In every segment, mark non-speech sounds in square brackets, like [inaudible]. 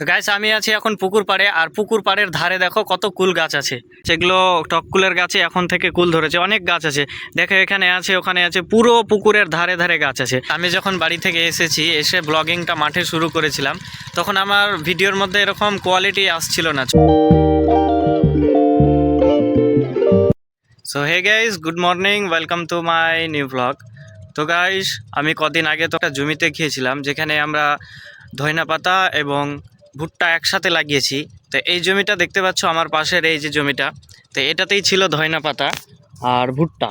Guys আমি আছি এখন পুকুর পাড়ে, আর পুকুর পাড়ের ধারে দেখো কত কুল গাছ আছে। সেগুলো টককুলের গাছে এখন থেকে কুল ধরেছে, অনেক গাছ আছে। দেখো এখানে আছে, ওখানে আছে, পুরো পুকুরের ধারে ধারে গাছ আছে। আমি যখন বাড়ি থেকে এসেছি, এসে ব্লগিংটা মাঠে শুরু করেছিলাম, তখন আমার ভিডিওর মধ্যে এরকম কোয়ালিটি আসছিল না। So hey guys good morning welcome to my new blog তো গাইস আমি কদিন আগে তো একটা জমিতে গিয়েছিলাম যেখানে আমরা ধইনা পাতা এবং ভুট্টা একসাথে লাগিয়েছি। তো এই জমিটা দেখতে পাচ্ছ আমার পাশের এই যে জমিটা। তো এটাতেই ছিল ধয়না পাতা আর ভুট্টা।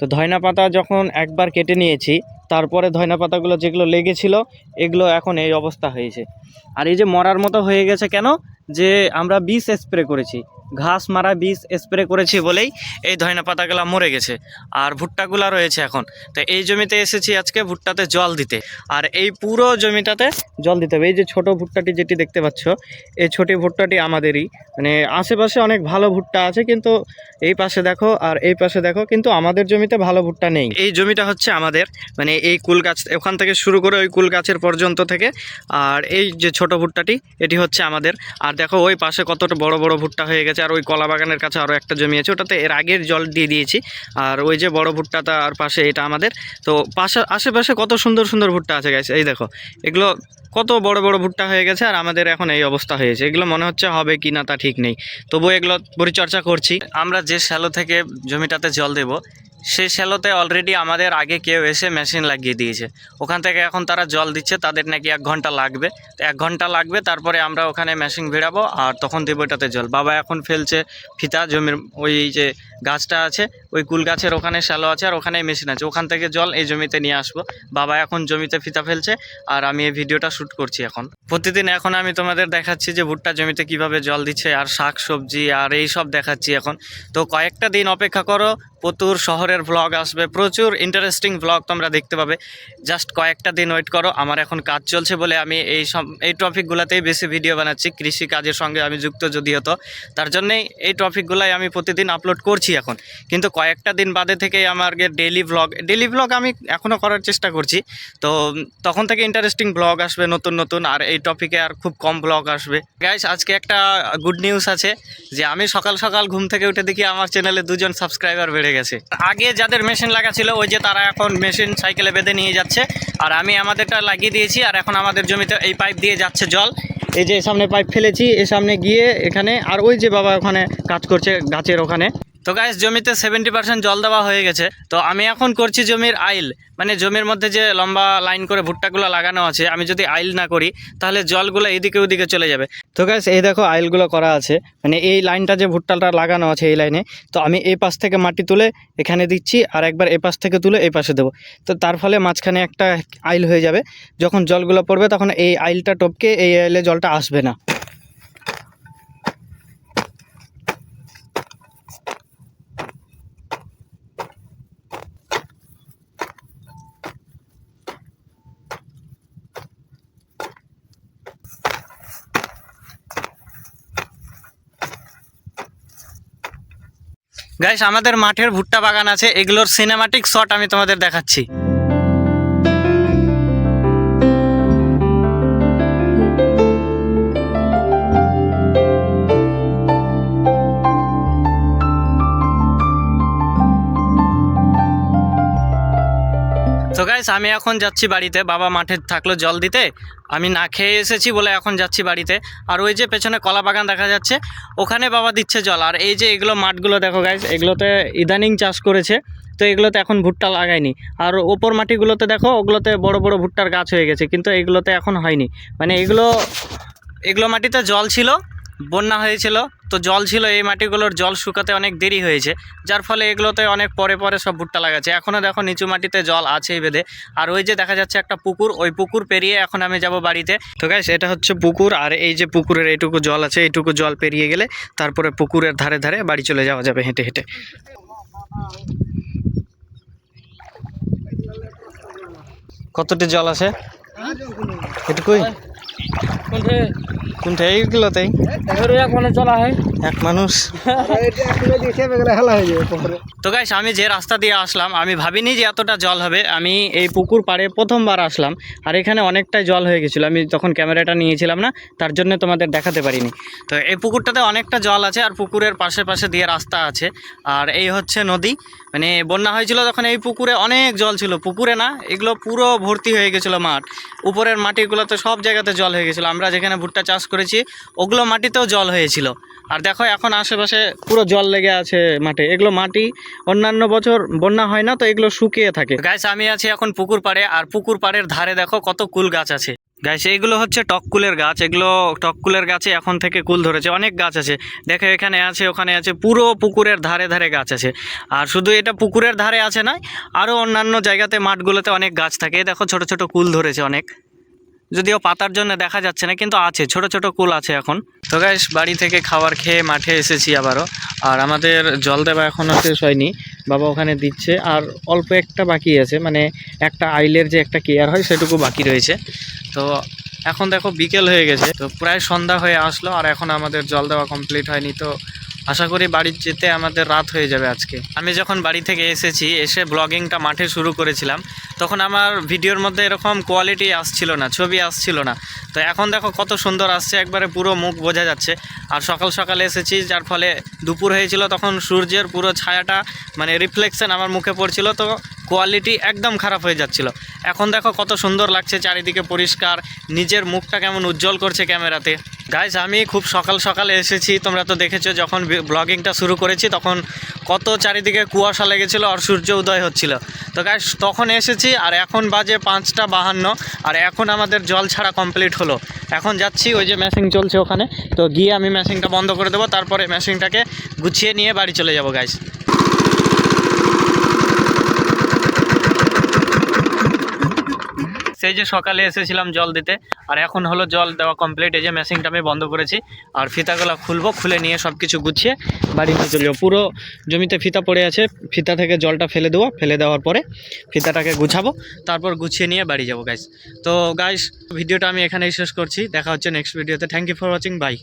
তো ধয়না পাতা যখন একবার কেটে নিয়েছি, তারপরে ধয়না পাতাগুলো যেগুলো লেগেছিল, এগুলো এখন এই অবস্থা হয়েছে। আর এই যে মরার মতো হয়ে গেছে কেন? যে আমরা বিষ স্প্রে করেছি। ঘাস মারা বিষ স্প্রে করেছি বলেই এই ধইনা পাতাগুলো মরে গেছে। আর ভুট্টাগুলো রয়েছে এখন। তো এই জমিতে এসেছি আজকে ভুট্টাতে জল দিতে। আর এই পুরো জমিটাতে জল দিতে হবে। এই যে ছোট ভুট্টাটি যেটি দেখতে পাচ্ছ, এই ছোটি ভুট্টাটি আমাদেরই। মানে আশেপাশে অনেক ভালো ভুট্টা আছে কিন্তু এই পাশে দেখো আর এই পাশে দেখো কিন্তু আমাদের জমিতে ভালো ভুট্টা নেই। এই জমিটা হচ্ছে আমাদের মানে এই কুল গাছ ওখান থেকে শুরু করে ওই কুল গাছের পর্যন্ত থেকে। আর এই যে ছোট ভুট্টাটি, এটি হচ্ছে আমাদের। আর দেখো ওই পাশে কতটা বড় বড় ভুট্টা হয়ে গেছে। আর ওই কলা বাগানের কাছে আরও একটা জমি আছে, ওটাতে এর আগের জল দিয়ে দিয়েছি। আর ওই যে বড় ভুট্টাটা আর পাশে এটা আমাদের। তো পাশে, আশেপাশে কত সুন্দর সুন্দর ভুট্টা আছে গেছে এই দেখো। এগুলো কত বড় বড় ভুট্টা হয়ে গেছে আর আমাদের এখন এই অবস্থা হয়েছে। এগুলো মনে হচ্ছে হবে কি না তা ঠিক নেই। তবু এগুলো পরিচর্যা করছি। আমরা যে শ্যালো থেকে জমিটাতে জল দেব সেই শ্যালোতে অলরেডি আমাদের আগে কেউ এসে মেশিন লাগিয়ে দিয়েছে। ওখান থেকে এখন তারা জল দিচ্ছে, তাদের নাকি এক ঘণ্টা লাগবে। তো এক ঘণ্টা লাগবে, তারপরে আমরা ওখানে মেশিন ভিড়াবো আর তখন দেবো এটাতে জল। বাবা এখন ফেলছে ফিতা, জমির ওই যে গাছটা আছে, ওই কুল গাছের ওখানে শ্যালো আছে আর ওখানে মেশিন আছে। ওখান থেকে জল এই জমিতে নিয়ে আসব। বাবা এখন জমিতে ফিতা ফেলছে আর আমি এই ভিডিওটা শ্যুট করছি এখন। প্রতিদিন এখন আমি তোমাদের দেখাচ্ছি যে ভুট্টা জমিতে কীভাবে জল দিচ্ছে আর শাক সবজি আর এই সব দেখাচ্ছি এখন। তো কয়েকটা দিন অপেক্ষা করো, প্রচুর শহরের ভ্লগ আসবে, প্রচুর ইন্টারেস্টিং ভ্লগ তোমরা দেখতে পাবে। জাস্ট কয়েকটা দিন ওয়েট করো, আমার এখন কাজ চলছে বলে আমি এই সব, এই টপিকগুলোতেই বেশি ভিডিও বানাচ্ছি। কৃষি কাজের সঙ্গে আমি যুক্ত যদি হতো তার জন্যেই এই টপিকগুলাই আমি প্রতিদিন আপলোড করছি। এখন। কিন্তু কয়েকটা দিন বাদে থেকেই আমার ডেইলি ব্লগ ডেইলি ব্লগ আমি এখনও করার চেষ্টা করছি। তো তখন থেকে ইন্টারেস্টিং ব্লগ আসবে, নতুন নতুন, আর এই টপিকে আর খুব কম ব্লগ আসবে। গাইস আজকে একটা গুড নিউজ আছে যে আমি সকাল সকাল ঘুম থেকে উঠে দেখি আমার চ্যানেলে দুজন সাবস্ক্রাইবার বেড়ে গেছে। আগে যাদের মেশিন লাগা ছিল, ওই যে তারা এখন মেশিন সাইকেলে বেঁধে নিয়ে যাচ্ছে। আর আমি আমাদেরটা লাগিয়ে দিয়েছি, আর এখন আমাদের জমিতে এই পাইপ দিয়ে যাচ্ছে জল। এই যে সামনে পাইপ ফেলেছি, এ সামনে গিয়ে এখানে, আর ওই যে বাবা ওখানে কাজ করছে গাছের ওখানে। তো গাইস জমিতে সেভেন্টি পার্সেন্ট জল দেওয়া হয়ে গেছে। তো আমি এখন করছি জমির আইল। মানে জমির মধ্যে যে লম্বা লাইন করে ভুট্টাগুলো লাগানো আছে, আমি যদি আইল না করি, তাহলে জলগুলো এদিকে ওদিকে চলে যাবে। তো গাইস এই দেখো আইলগুলো করা আছে। মানে এই লাইনটা যে ভুট্টাটা লাগানো আছে এই লাইনে তো আমি এই পাশ থেকে মাটি তুলে এখানে দিচ্ছি আর একবার এই পাশ থেকে তুলে এই পাশে দেবো। তো তার ফলে মাঝখানে একটা আইল হয়ে যাবে। যখন জলগুলো পড়বে, তখন এই আইলটা টপকে এই আইলে জলটা আসবে না। গাইস আমাদের মাঠের ভুট্টা বাগান আছে। এগুলোর সিনেমাটিক শট আমি তোমাদের দেখাচ্ছি। গাইস আমি এখন যাচ্ছি বাড়িতে। বাবা মাঠে থাকল জল দিতে। আমি না খেয়ে এসেছি বলে এখন যাচ্ছি বাড়িতে। আর ওই যে পেছনে কলা বাগান দেখা যাচ্ছে, ওখানে বাবা দিচ্ছে জল। আর এই যে এগুলো মাঠগুলো দেখো গাইস এগুলোতে ইদানিং চাষ করেছে, তো এগুলোতে এখন ভুট্টা লাগায়নি। আর ওপর মাটিগুলোতে দেখো, ওগুলোতে বড় বড় ভুট্টার গাছ হয়ে গেছে, কিন্তু এগুলোতে এখন হয়নি। মানে এগুলো এগুলো মাটিতে জল ছিল বন্যা হয়েছিল, তো জল ছিল এই মাটিগুলোর, জল শুকাতে অনেক দেরি হয়েছে। যার ফলে এগুলোতে অনেক পরে পরে সব ভুট্টা লাগাচ্ছে। এখনও দেখো নিচু মাটিতে জল আছেই বেঁধে আর ওই যে দেখা যাচ্ছে একটা পুকুর, ওই পুকুর পেরিয়ে এখন আমি যাব বাড়িতে। তো গাইস এটা হচ্ছে পুকুর, আর এই যে পুকুরের এইটুকু জল আছে, এইটুকু জল পেরিয়ে গেলে তারপরে পুকুরের ধারে ধারে বাড়ি চলে যাওয়া যাবে হেঁটে হেঁটে। কতটি জল আছে? এটুকুই? কোনটা এইগুলোতেই। এক মানুষ [laughs] তো গাইস আমি যে রাস্তা দিয়ে আসলাম আমি ভাবিনি যে এতটা জল হবে। আমি এই পুকুর পাড়ে প্রথমবার আসলাম আর এখানে অনেকটাই জল হয়ে গেছিল। আমি তখন ক্যামেরাটা নিয়েছিলাম না তার জন্য তোমাদের দেখাতে পারিনি। তো এই পুকুরটাতে অনেকটা জল আছে আর পুকুরের পাশে পাশে দিয়ে রাস্তা আছে। আর এই হচ্ছে নদী। মানে বন্যা হয়েছিল তখন এই পুকুরে অনেক জল ছিল, পুকুরে না, এগুলো পুরো ভর্তি হয়ে গেছিল মাঠ। উপরের মাটিগুলোতে সব জায়গাতে জল হয়ে গেছিল, আমরা যেখানে ভুট্টা চাষ করেছি, ওগুলো মাটিতেও জল হয়েছিল। আর দেখো এখন আশেপাশে পুরো জল লেগে আছে মাঠে, এগুলো মাটি, অন্যান্য বছর বন্যা হয় না তো এগুলো শুকিয়ে থাকে। গাছ আমি আছি এখন পুকুর পাড়ে, আর পুকুর পাড়ের ধারে দেখো কত কুল গাছ আছে। গাইস এইগুলো হচ্ছে টককুলের গাছ। এগুলো টককুলের গাছে এখন থেকে কুল ধরেছে। অনেক গাছ আছে। দেখো, এখানে আছে, ওখানে আছে, পুরো পুকুরের ধারে ধারে গাছ আছে। আর শুধু এটা পুকুরের ধারে আছে না আরও অন্যান্য জায়গাতে, মাঠগুলোতে অনেক গাছ থাকে। দেখো, ছোট ছোট কুল ধরেছে অনেক। যদিও পাতার জন্য দেখা যাচ্ছে না, কিন্তু আছে, ছোট ছোট কুল আছে এখন। তো গাইস বাড়ি থেকে খাবার খেয়ে মাঠে এসেছি আবারও। আর আমাদের জল দেওয়া এখনও শেষ হয়নি, বাবা ওখানে দিচ্ছে। আর অল্প একটা বাকি আছে মানে একটা আইলের যে একটা কেয়ার হয়, সেটুকু বাকি রয়েছে। তো এখন দেখো বিকেল হয়ে গেছে, তো প্রায় সন্ধ্যা হয়ে আসলো, আর এখন আমাদের জল দেওয়া কমপ্লিট হয়নি। তো আশা করি বাড়ি যেতে আমাদের রাত হয়ে যাবে আজকে। আমি যখন বাড়ি থেকে এসেছি, এসে ব্লগিংটা মাঠে শুরু করেছিলাম। তখন আমার ভিডিওর মধ্যে এরকম কোয়ালিটি আসছিল না, ছবি আসছিল না। তো এখন দেখো কত সুন্দর আসছে, একবারে পুরো মুখ বোঝা যাচ্ছে। আর সকাল সকালে এসেছি, যার ফলে দুপুর হয়েছিল তখন সূর্যের পুরো ছায়াটা মানে রিফ্লেকশন আমার মুখে পড়ছিল। তো কোয়ালিটি একদম খারাপ হয়ে যাচ্ছিল। এখন দেখো কত সুন্দর লাগছে, চারিদিকে পরিষ্কার, নিজের মুখটা কেমন উজ্জ্বল করছে ক্যামেরাতে। গাইজ আমি খুব সকাল সকালে এসেছি, তোমরা তো দেখেছ যখন ব্লগিংটা শুরু করেছি, তখন কত চারিদিকে কুয়াশা লেগেছিল আর সূর্য উদয় হচ্ছিল। তো গাইজ তখন এসেছি আর এখন বাজে পাঁচটা বাহান্ন, আর এখন আমাদের জল ছাড়া কমপ্লিট হলো। এখন যাচ্ছি, ওই যে মেশিন চলছে ওখানে, তো গিয়ে আমি মেশিনটা বন্ধ করে দেবো, তারপরে মেশিনটাকে গুছিয়ে নিয়ে বাড়ি চলে যাব গাইজ সেই যে সকালে এসেছিলাম জল দিতে, আর এখন হলো জল দেওয়া কমপ্লিট এই যে মেশিনটা আমি বন্ধ করেছি। আর ফিতাগুলো খুলবো, খুলে নিয়ে সব কিছু গুছিয়ে বাড়ি নিয়ে চলে পুরো জমিতে ফিতা পড়ে আছে, ফিতা থেকে জলটা ফেলে দেবো। ফেলে দেওয়ার পরে ফিতাটাকে গুছাবো, তারপর গুছিয়ে নিয়ে বাড়ি যাব গাইস তো গাইস ভিডিওটা আমি এখানেই শেষ করছি। দেখা হচ্ছে নেক্সট ভিডিওতে thank you for watching bye